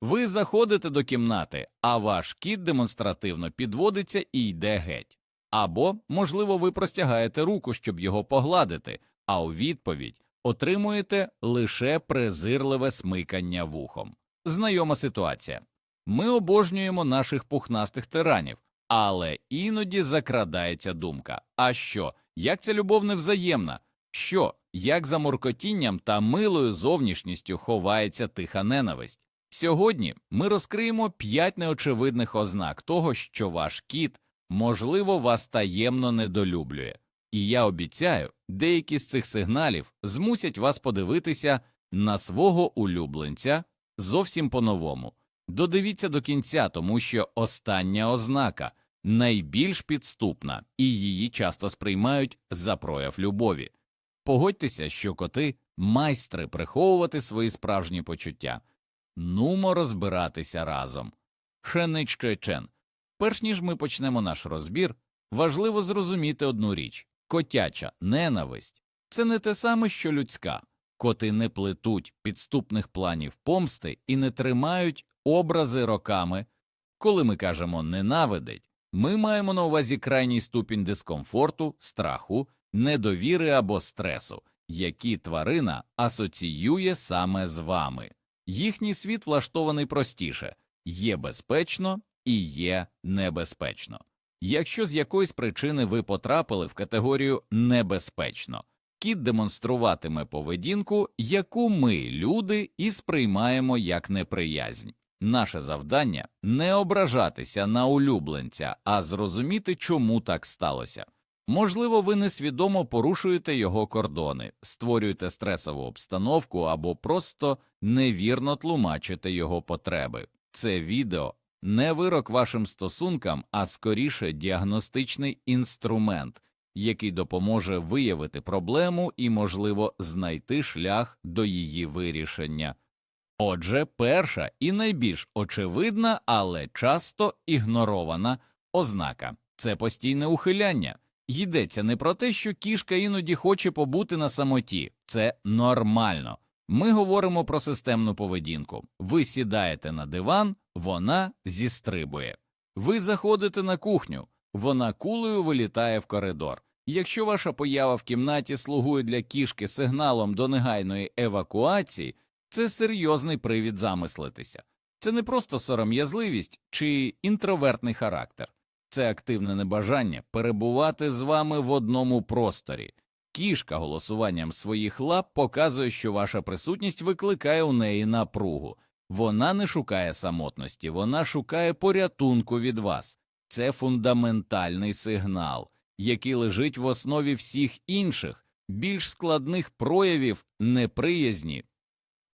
Ви заходите до кімнати, а ваш кіт демонстративно підводиться і йде геть. Або, можливо, ви простягаєте руку, щоб його погладити, а у відповідь отримуєте лише презирливе смикання вухом. Знайома ситуація. Ми обожнюємо наших пухнастих тиранів, але іноді закрадається думка: а що, як ця любов невзаємна? Що, як за моркотінням та милою зовнішністю ховається тиха ненависть? Сьогодні ми розкриємо п'ять неочевидних ознак того, що ваш кіт, можливо, вас таємно недолюблює. І я обіцяю, деякі з цих сигналів змусять вас подивитися на свого улюбленця зовсім по-новому. Додивіться до кінця, тому що остання ознака найбільш підступна, і її часто сприймають за прояв любові. Погодьтеся, що коти майстри приховувати свої справжні почуття. Нумо розбиратися разом. Шениччечен. Перш ніж ми почнемо наш розбір, важливо зрозуміти одну річ котяча ненависть це не те саме, що людська. Коти не плетуть підступних планів помсти і не тримають образи роками. Коли ми кажемо ненавидить, ми маємо на увазі крайній ступінь дискомфорту, страху, недовіри або стресу, які тварина асоціює саме з вами. Їхній світ влаштований простіше є безпечно і є небезпечно. Якщо з якоїсь причини ви потрапили в категорію небезпечно, кіт демонструватиме поведінку, яку ми, люди, і сприймаємо як неприязнь. Наше завдання не ображатися на улюбленця, а зрозуміти, чому так сталося. Можливо, ви несвідомо порушуєте його кордони, створюєте стресову обстановку або просто невірно тлумачите його потреби. Це відео не вирок вашим стосункам, а скоріше діагностичний інструмент, який допоможе виявити проблему і, можливо, знайти шлях до її вирішення. Отже, перша і найбільш очевидна, але часто ігнорована ознака це постійне ухиляння. Йдеться не про те, що кішка іноді хоче побути на самоті, це нормально. Ми говоримо про системну поведінку. Ви сідаєте на диван, вона зістрибує. Ви заходите на кухню, вона кулею вилітає в коридор. Якщо ваша поява в кімнаті слугує для кішки сигналом до негайної евакуації, це серйозний привід замислитися. Це не просто сором'язливість чи інтровертний характер, це активне небажання перебувати з вами в одному просторі. Кішка голосуванням своїх лап показує, що ваша присутність викликає у неї напругу. Вона не шукає самотності, вона шукає порятунку від вас. Це фундаментальний сигнал, який лежить в основі всіх інших, більш складних проявів неприязні.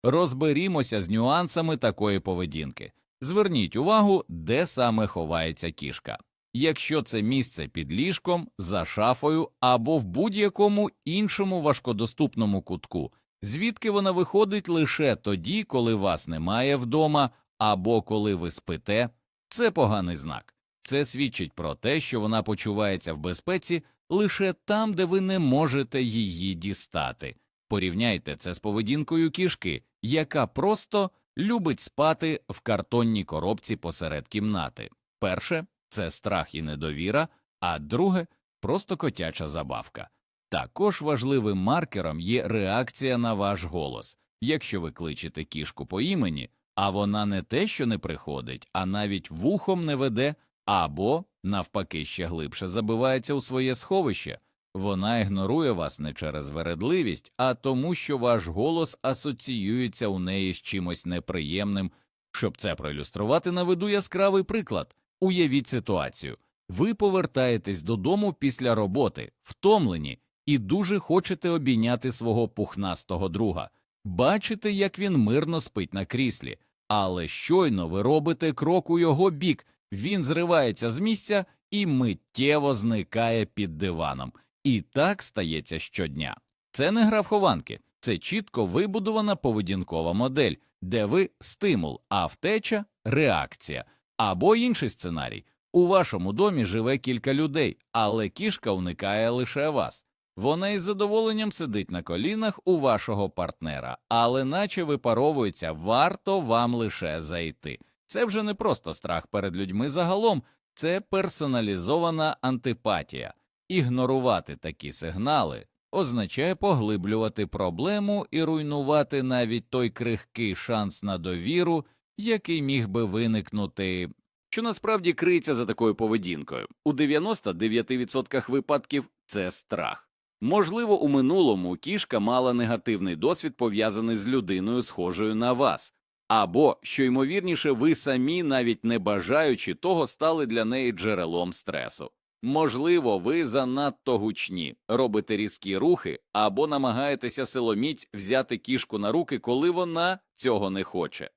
Розберімося з нюансами такої поведінки. Зверніть увагу, де саме ховається кішка. Якщо це місце під ліжком, за шафою або в будь-якому іншому важкодоступному кутку, звідки вона виходить лише тоді, коли вас немає вдома, або коли ви спите, це поганий знак. Це свідчить про те, що вона почувається в безпеці лише там, де ви не можете її дістати. Порівняйте це з поведінкою кішки, яка просто любить спати в картонній коробці посеред кімнати. Перше це страх і недовіра, а друге просто котяча забавка. Також важливим маркером є реакція на ваш голос. Якщо ви кличете кішку по імені, а вона не те, що не приходить, а навіть вухом не веде, або, навпаки, ще глибше забивається у своє сховище, вона ігнорує вас не через вередливість, а тому, що ваш голос асоціюється у неї з чимось неприємним. Щоб це проілюструвати, наведу яскравий приклад. Уявіть ситуацію. Ви повертаєтесь додому після роботи, втомлені, і дуже хочете обійняти свого пухнастого друга. Бачите, як він мирно спить на кріслі, але щойно ви робите крок у його бік, він зривається з місця і миттєво зникає під диваном. І так стається щодня. Це не гра в це чітко вибудована поведінкова модель, де ви стимул, а втеча реакція. Або інший сценарій. У вашому домі живе кілька людей, але кішка уникає лише вас. Вона із задоволенням сидить на колінах у вашого партнера, але наче випаровується, варто вам лише зайти. Це вже не просто страх перед людьми загалом, це персоналізована антипатія. Ігнорувати такі сигнали означає поглиблювати проблему і руйнувати навіть той крихкий шанс на довіру, який міг би виникнути. Що насправді криється за такою поведінкою? У 99% випадків це страх. Можливо, у минулому кішка мала негативний досвід пов'язаний з людиною, схожою на вас, або, що ймовірніше, ви самі, навіть не бажаючи того, стали для неї джерелом стресу. Можливо, ви занадто гучні, робите різкі рухи або намагаєтеся силоміць взяти кішку на руки, коли вона цього не хоче.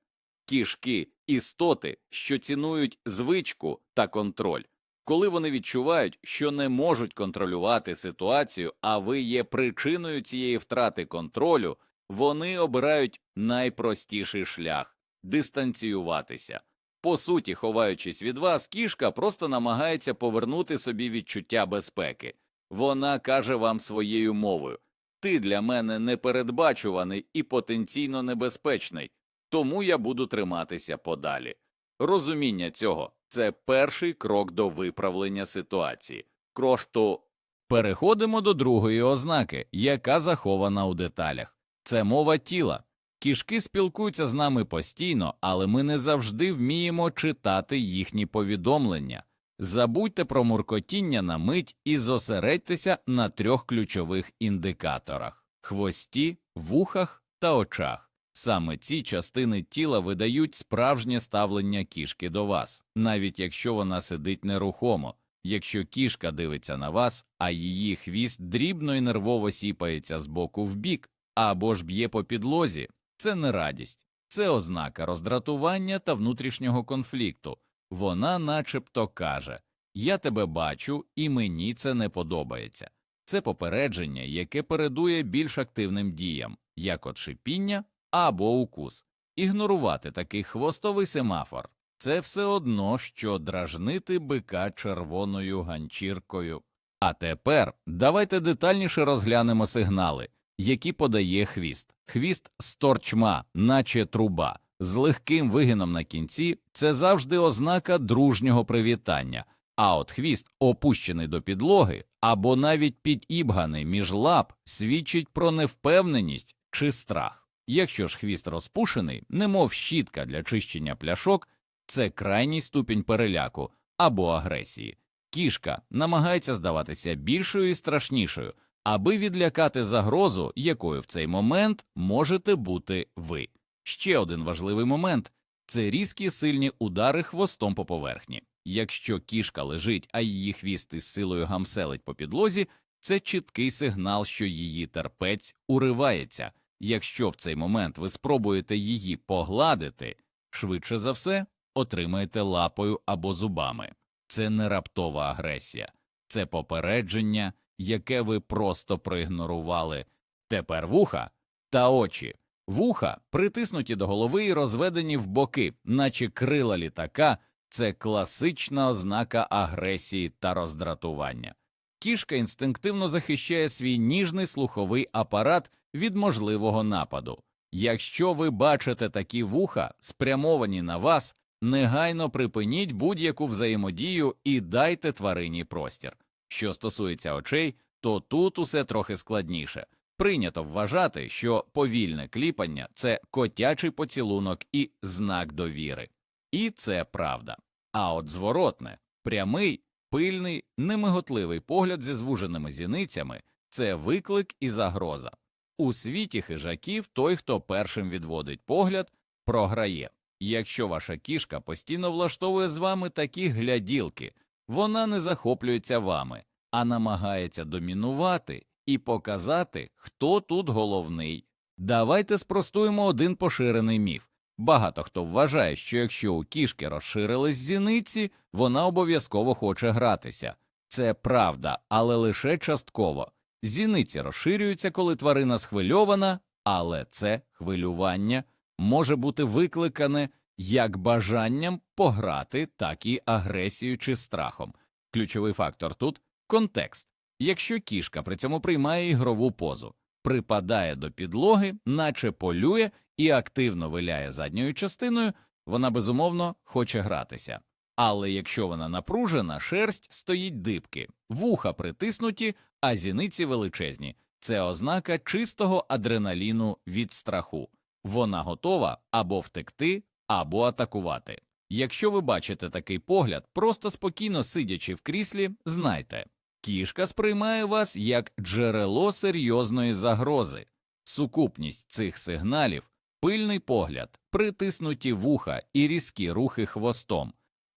Кішки істоти, що цінують звичку та контроль. Коли вони відчувають, що не можуть контролювати ситуацію, а ви є причиною цієї втрати контролю, вони обирають найпростіший шлях дистанціюватися. По суті, ховаючись від вас, кішка просто намагається повернути собі відчуття безпеки. Вона каже вам своєю мовою Ти для мене непередбачуваний і потенційно небезпечний, тому я буду триматися подалі. Розуміння цього це перший крок до виправлення ситуації. Крошту переходимо до другої ознаки, яка захована у деталях. Це мова тіла. Кішки спілкуються з нами постійно, але ми не завжди вміємо читати їхні повідомлення. Забудьте про муркотіння на мить і зосередьтеся на трьох ключових індикаторах хвості, вухах та очах. Саме ці частини тіла видають справжнє ставлення кішки до вас, навіть якщо вона сидить нерухомо. Якщо кішка дивиться на вас, а її хвіст дрібно і нервово сіпається з боку в бік або ж б'є по підлозі, це не радість, це ознака роздратування та внутрішнього конфлікту. Вона начебто каже Я тебе бачу, і мені це не подобається. Це попередження, яке передує більш активним діям, як от шипіння або укус. Ігнорувати такий хвостовий семафор це все одно, що дражнити бика червоною ганчіркою. А тепер давайте детальніше розглянемо сигнали, які подає хвіст. Хвіст з торчма, наче труба, з легким вигином на кінці це завжди ознака дружнього привітання, а от хвіст, опущений до підлоги або навіть підібганий між лап, свідчить про невпевненість чи страх. Якщо ж хвіст розпушений, немов щітка для чищення пляшок, це крайній ступінь переляку або агресії. Кішка намагається здаватися більшою і страшнішою, аби відлякати загрозу, якою в цей момент можете бути ви. Ще один важливий момент це різкі сильні удари хвостом по поверхні. Якщо кішка лежить, а її хвіст із силою гамселить по підлозі, це чіткий сигнал, що її терпець уривається. Якщо в цей момент ви спробуєте її погладити, швидше за все отримаєте лапою або зубами. Це не раптова агресія, це попередження, яке ви просто проігнорували. Тепер вуха та очі. Вуха притиснуті до голови і розведені в боки, наче крила літака, це класична ознака агресії та роздратування. Кішка інстинктивно захищає свій ніжний слуховий апарат від можливого нападу. Якщо ви бачите такі вуха, спрямовані на вас, негайно припиніть будь-яку взаємодію і дайте тварині простір. Що стосується очей, то тут усе трохи складніше. Прийнято вважати, що повільне кліпання це котячий поцілунок і знак довіри. І це правда. А от зворотне, прямий, пильний, немиготливий погляд зі звуженими зіницями це виклик і загроза. У світі хижаків той, хто першим відводить погляд, програє. Якщо ваша кішка постійно влаштовує з вами такі гляділки, вона не захоплюється вами, а намагається домінувати і показати, хто тут головний. Давайте спростуємо один поширений міф. Багато хто вважає, що якщо у кішки розширились зіниці, вона обов'язково хоче гратися. Це правда, але лише частково. Зіниці розширюються, коли тварина схвильована, але це хвилювання може бути викликане як бажанням пограти, так і агресією чи страхом. Ключовий фактор тут контекст. Якщо кішка при цьому приймає ігрову позу, припадає до підлоги, наче полює і активно виляє задньою частиною, вона безумовно хоче гратися. Але якщо вона напружена, шерсть стоїть дибки, вуха притиснуті, а зіниці величезні. Це ознака чистого адреналіну від страху. Вона готова або втекти, або атакувати. Якщо ви бачите такий погляд, просто спокійно сидячи в кріслі, знайте, кішка сприймає вас як джерело серйозної загрози. Сукупність цих сигналів, пильний погляд, притиснуті вуха і різкі рухи хвостом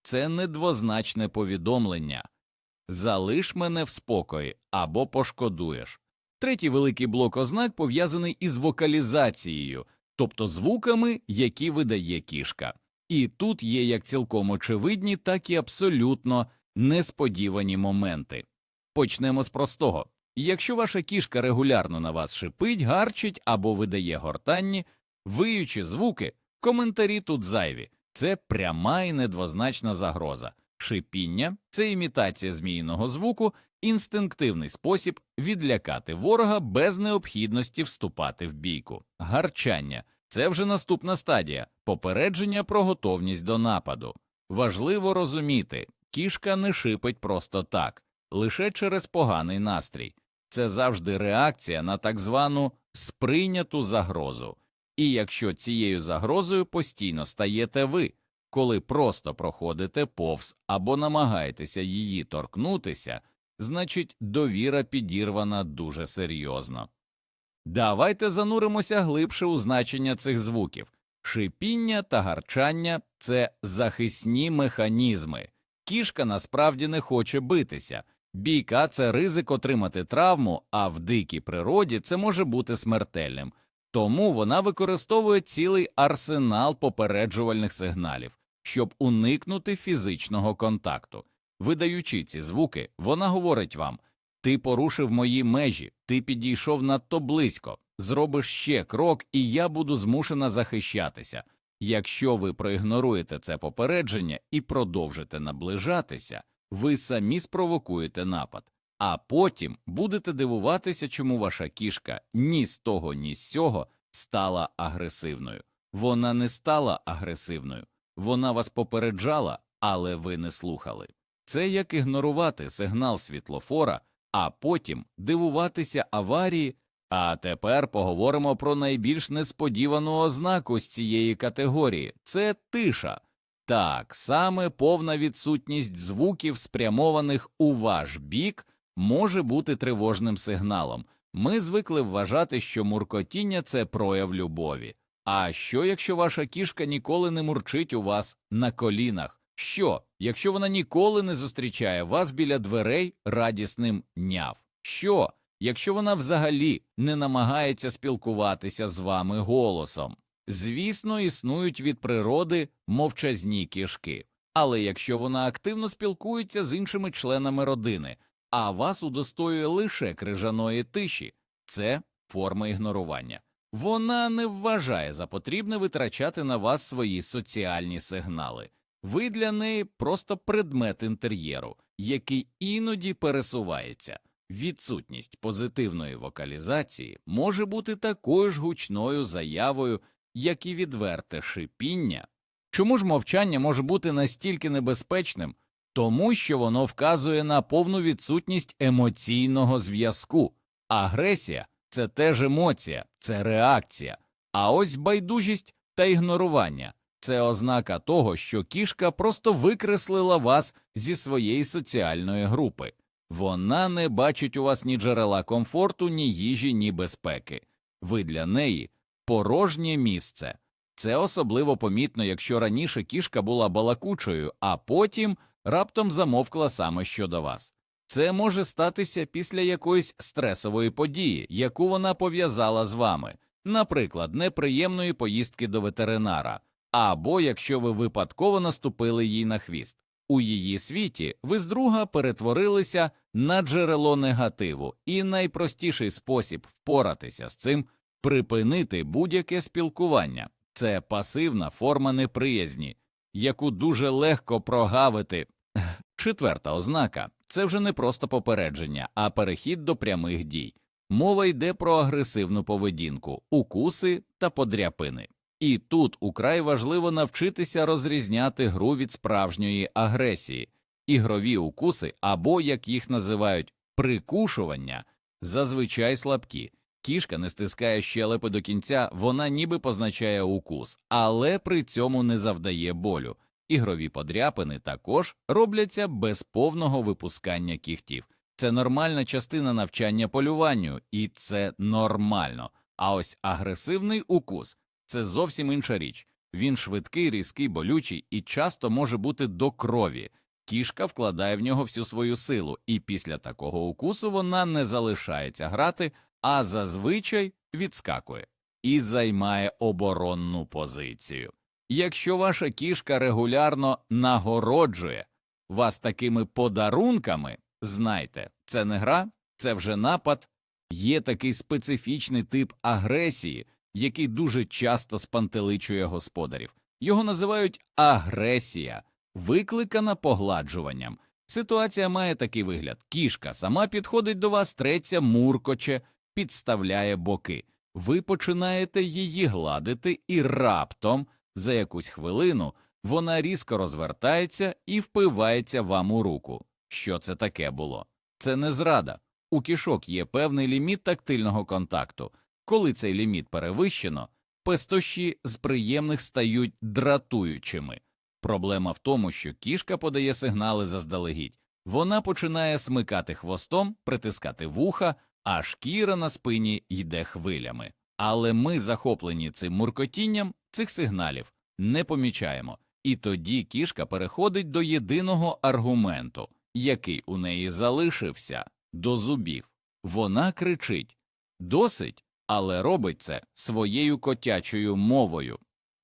це недвозначне повідомлення залиш мене в спокої або пошкодуєш. Третій великий блок ознак пов'язаний із вокалізацією, тобто звуками, які видає кішка. І тут є як цілком очевидні, так і абсолютно несподівані моменти. Почнемо з простого. Якщо ваша кішка регулярно на вас шипить, гарчить або видає гортанні, виючі звуки, коментарі тут зайві, це пряма і недвозначна загроза. Шипіння це імітація зміїного звуку, інстинктивний спосіб відлякати ворога без необхідності вступати в бійку. Гарчання це вже наступна стадія попередження про готовність до нападу. Важливо розуміти, кішка не шипить просто так, лише через поганий настрій. Це завжди реакція на так звану сприйняту загрозу. І якщо цією загрозою постійно стаєте ви, коли просто проходите повз або намагаєтеся її торкнутися, значить довіра підірвана дуже серйозно. Давайте зануримося глибше у значення цих звуків. Шипіння та гарчання це захисні механізми. Кішка насправді не хоче битися. Бійка це ризик отримати травму, а в дикій природі це може бути смертельним. Тому вона використовує цілий арсенал попереджувальних сигналів, щоб уникнути фізичного контакту. Видаючи ці звуки, вона говорить вам ти порушив мої межі, ти підійшов надто близько, зробиш ще крок, і я буду змушена захищатися. Якщо ви проігноруєте це попередження і продовжите наближатися, ви самі спровокуєте напад, а потім будете дивуватися, чому ваша кішка ні з того, ні з сього стала агресивною. Вона не стала агресивною, вона вас попереджала, але ви не слухали. Це як ігнорувати сигнал світлофора, а потім дивуватися аварії. А тепер поговоримо про найбільш несподівану ознаку з цієї категорії це тиша. Так, саме повна відсутність звуків, спрямованих у ваш бік, може бути тривожним сигналом. Ми звикли вважати, що муркотіння це прояв любові. А що, якщо ваша кішка ніколи не мурчить у вас на колінах? Що, якщо вона ніколи не зустрічає вас біля дверей радісним няв? Що, якщо вона взагалі не намагається спілкуватися з вами голосом? Звісно, існують від природи мовчазні кішки, але якщо вона активно спілкується з іншими членами родини, а вас удостоює лише крижаної тиші, це форма ігнорування. Вона не вважає за потрібне витрачати на вас свої соціальні сигнали. Ви для неї просто предмет інтер'єру, який іноді пересувається. Відсутність позитивної вокалізації може бути такою ж гучною заявою, як і відверте шипіння. Чому ж мовчання може бути настільки небезпечним? Тому що воно вказує на повну відсутність емоційного зв'язку. Агресія це теж емоція, це реакція, а ось байдужість та ігнорування це ознака того, що кішка просто викреслила вас зі своєї соціальної групи. Вона не бачить у вас ні джерела комфорту, ні їжі, ні безпеки. Ви для неї порожнє місце. Це особливо помітно, якщо раніше кішка була балакучою, а потім раптом замовкла саме щодо вас. Це може статися після якоїсь стресової події, яку вона пов'язала з вами, наприклад, неприємної поїздки до ветеринара, або якщо ви випадково наступили їй на хвіст. У її світі ви з друга перетворилися на джерело негативу, і найпростіший спосіб впоратися з цим припинити будь-яке спілкування це пасивна форма неприязні, яку дуже легко прогавити. Четверта ознака це вже не просто попередження, а перехід до прямих дій. Мова йде про агресивну поведінку, укуси та подряпини. І тут украй важливо навчитися розрізняти гру від справжньої агресії. Ігрові укуси, або, як їх називають, прикушування, зазвичай слабкі. Кішка не стискає щелепи до кінця, вона ніби позначає укус, але при цьому не завдає болю. Ігрові подряпини також робляться без повного випускання кігтів. Це нормальна частина навчання полюванню, і це нормально. А ось агресивний укус це зовсім інша річ. Він швидкий, різкий, болючий і часто може бути до крові. Кішка вкладає в нього всю свою силу, і після такого укусу вона не залишається грати, а зазвичай відскакує і займає оборонну позицію. Якщо ваша кішка регулярно нагороджує вас такими подарунками, знайте, це не гра, це вже напад, є такий специфічний тип агресії, який дуже часто спантеличує господарів. Його називають агресія, викликана погладжуванням. Ситуація має такий вигляд: кішка сама підходить до вас, треться, муркоче, підставляє боки. Ви починаєте її гладити, і раптом, за якусь хвилину, вона різко розвертається і впивається вам у руку. Що це таке було? Це не зрада. У кішок є певний ліміт тактильного контакту. Коли цей ліміт перевищено, пестощі з приємних стають дратуючими. Проблема в тому, що кішка подає сигнали заздалегідь. Вона починає смикати хвостом, притискати вуха, а шкіра на спині йде хвилями. Але ми, захоплені цим муркотінням, цих сигналів не помічаємо, і тоді кішка переходить до єдиного аргументу, який у неї залишився до зубів. Вона кричить досить, але робить це своєю котячою мовою.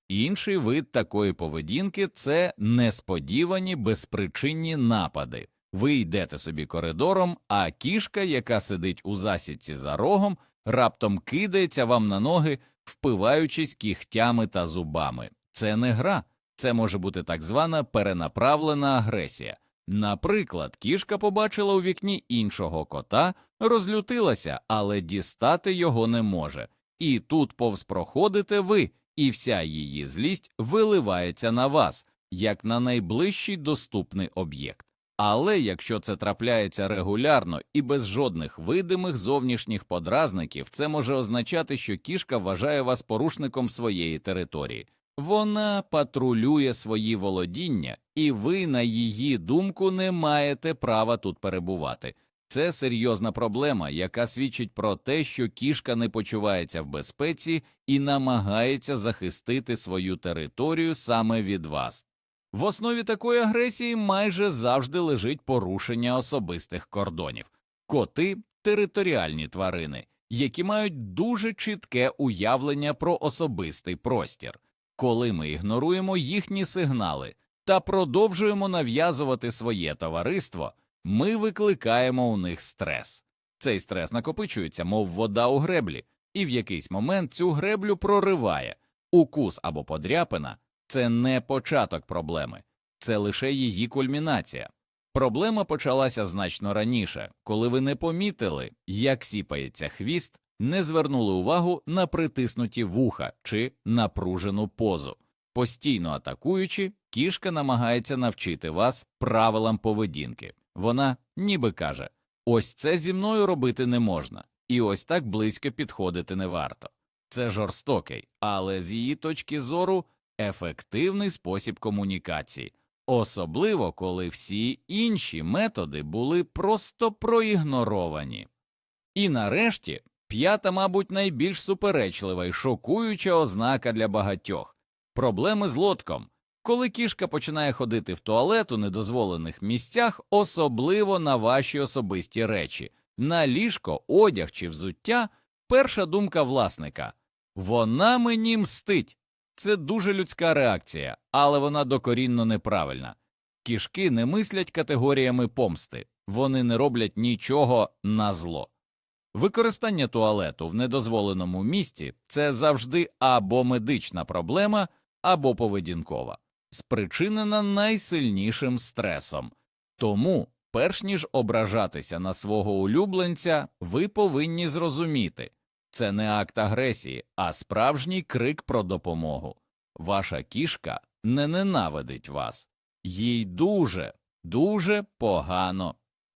Інший вид такої поведінки це несподівані безпричинні напади. Ви йдете собі коридором, а кішка, яка сидить у засідці за рогом, раптом кидається вам на ноги, впиваючись кігтями та зубами. Це не гра, це може бути так звана перенаправлена агресія. Наприклад, кішка побачила у вікні іншого кота, розлютилася, але дістати його не може. І тут повз проходите ви, і вся її злість виливається на вас, як на найближчий доступний об'єкт. Але якщо це трапляється регулярно і без жодних видимих зовнішніх подразників, це може означати, що кішка вважає вас порушником своєї території. Вона патрулює свої володіння, і ви, на її думку, не маєте права тут перебувати. Це серйозна проблема, яка свідчить про те, що кішка не почувається в безпеці і намагається захистити свою територію саме від вас. В основі такої агресії майже завжди лежить порушення особистих кордонів. Коти територіальні тварини, які мають дуже чітке уявлення про особистий простір. Коли ми ігноруємо їхні сигнали та продовжуємо нав'язувати своє товариство, ми викликаємо у них стрес. Цей стрес накопичується, мов вода у греблі, і в якийсь момент цю греблю прориває. Укус або подряпина це не початок проблеми, це лише її кульмінація. Проблема почалася значно раніше, коли ви не помітили, як сіпається хвіст, не звернули увагу на притиснуті вуха чи напружену позу. Постійно атакуючи, кішка намагається навчити вас правилам поведінки. Вона ніби каже: ось це зі мною робити не можна, і ось так близько підходити не варто. Це жорстокий, але з її точки зору ефективний спосіб комунікації, особливо коли всі інші методи були просто проігноровані. І нарешті п'ята, мабуть, найбільш суперечлива і шокуюча ознака для багатьох проблеми з лотком. Коли кішка починає ходити в туалет у недозволених місцях, особливо на ваші особисті речі, на ліжко, одяг чи взуття, перша думка власника вона мені мстить. Це дуже людська реакція, але вона докорінно неправильна. Кішки не мислять категоріями помсти, вони не роблять нічого на зло. Використання туалету в недозволеному місці це завжди або медична проблема, або поведінкова, спричинена найсильнішим стресом. Тому, Перш ніж ображатися на свого улюбленця, ви повинні зрозуміти це не акт агресії, а справжній крик про допомогу. Ваша кішка не ненавидить вас, їй дуже, дуже погано.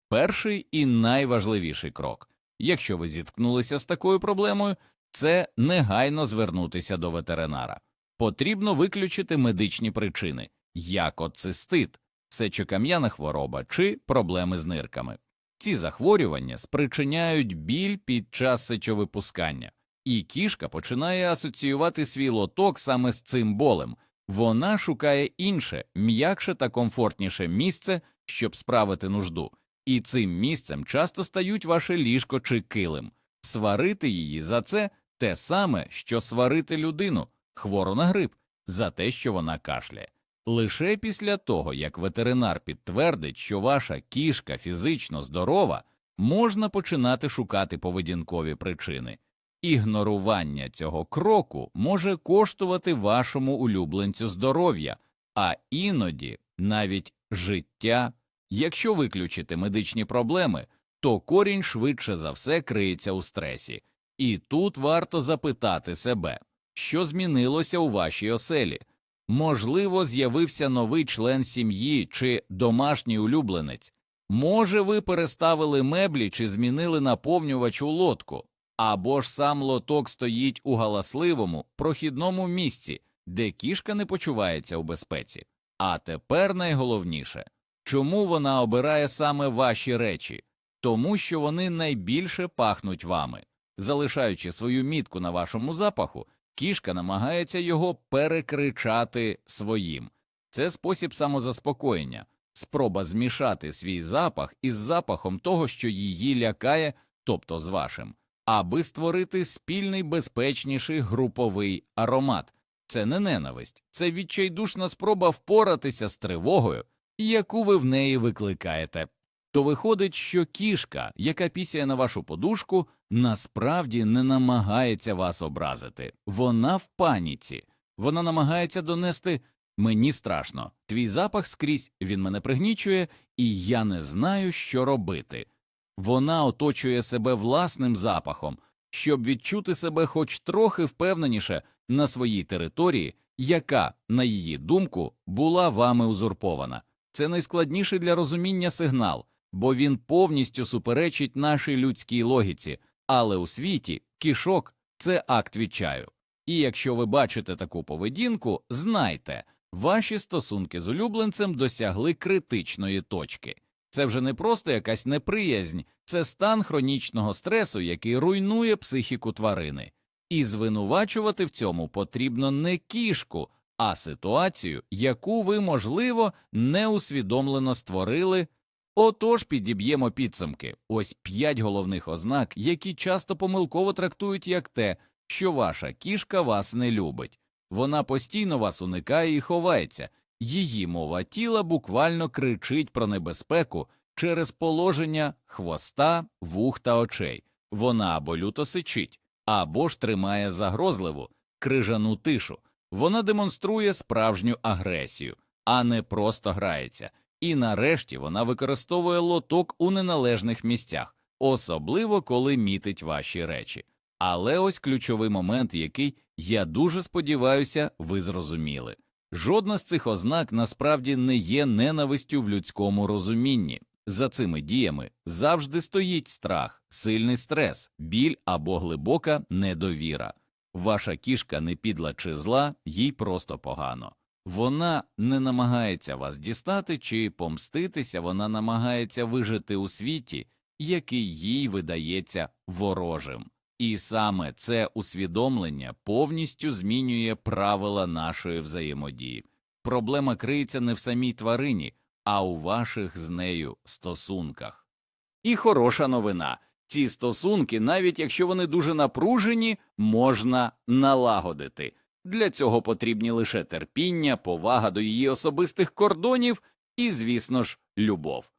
Перший і найважливіший крок, якщо ви зіткнулися з такою проблемою, це негайно звернутися до ветеринара. Потрібно виключити медичні причини, як от цистит, сечокам'яна хвороба чи проблеми з нирками. Ці захворювання спричиняють біль під час сечовипускання, і кішка починає асоціювати свій лоток саме з цим болем. Вона шукає інше, м'якше та комфортніше місце, щоб справити нужду, і цим місцем часто стають ваше ліжко чи килим. Сварити її за це те саме, що сварити людину, хвору на грип, за те, що вона кашляє. Лише після того, як ветеринар підтвердить, що ваша кішка фізично здорова, можна починати шукати поведінкові причини. Ігнорування цього кроку може коштувати вашому улюбленцю здоров'я, а іноді навіть життя. Якщо виключити медичні проблеми, то корінь швидше за все криється у стресі. І тут варто запитати себе, що змінилося у вашій оселі. Можливо, з'явився новий член сім'ї чи домашній улюбленець. Може, ви переставили меблі чи змінили наповнювач у лодку, або ж сам лоток стоїть у галасливому, прохідному місці, де кішка не почувається у безпеці. А тепер найголовніше чому вона обирає саме ваші речі? Тому що вони найбільше пахнуть вами. Залишаючи свою мітку на вашому запаху, кішка намагається його перекричати своїм. Це спосіб самозаспокоєння, спроба змішати свій запах із запахом того, що її лякає, тобто з вашим, аби створити спільний безпечніший груповий аромат. Це не ненависть, це відчайдушна спроба впоратися з тривогою, яку ви в неї викликаєте. То виходить, що кішка, яка пісяє на вашу подушку, насправді не намагається вас образити. Вона в паніці, вона намагається донести мені страшно, твій запах скрізь він мене пригнічує, і я не знаю, що робити. Вона оточує себе власним запахом, щоб відчути себе хоч трохи впевненіше на своїй території, яка, на її думку, була вами узурпована. Це найскладніший для розуміння сигнал, бо він повністю суперечить нашій людській логіці, але у світі кішок це акт відчаю. І якщо ви бачите таку поведінку, знайте, ваші стосунки з улюбленцем досягли критичної точки. Це вже не просто якась неприязнь, це стан хронічного стресу, який руйнує психіку тварини. І звинувачувати в цьому потрібно не кішку, а ситуацію, яку ви, можливо, неусвідомлено створили. Отож підіб'ємо підсумки. Ось п'ять головних ознак, які часто помилково трактують як те, що ваша кішка вас не любить. Вона постійно вас уникає і ховається, її мова тіла буквально кричить про небезпеку через положення хвоста, вух та очей. Вона або люто сичить, або ж тримає загрозливу, крижану тишу. Вона демонструє справжню агресію, а не просто грається. І нарешті вона використовує лоток у неналежних місцях, особливо коли мітить ваші речі. Але ось ключовий момент, який я дуже сподіваюся, ви зрозуміли. Жодна з цих ознак насправді не є ненавистю в людському розумінні. За цими діями завжди стоїть страх, сильний стрес, біль або глибока недовіра. Ваша кішка не підла чи зла, їй просто погано. Вона не намагається вас дістати чи помститися, вона намагається вижити у світі, який їй видається ворожим. І саме це усвідомлення повністю змінює правила нашої взаємодії. Проблема криється не в самій тварині, а у ваших з нею стосунках. І хороша новина ці стосунки, навіть якщо вони дуже напружені, можна налагодити. Для цього потрібні лише терпіння, повага до її особистих кордонів і, звісно ж, любов.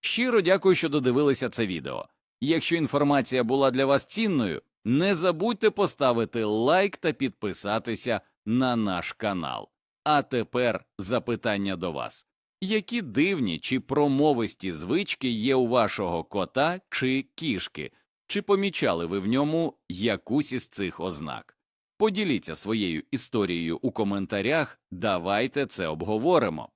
Щиро дякую, що додивилися це відео. Якщо інформація була для вас цінною, не забудьте поставити лайк та підписатися на наш канал. А тепер запитання до вас. Які дивні чи промовисті звички є у вашого кота чи кішки? Чи помічали ви в ньому якусь із цих ознак? Поділіться своєю історією у коментарях, давайте це обговоримо.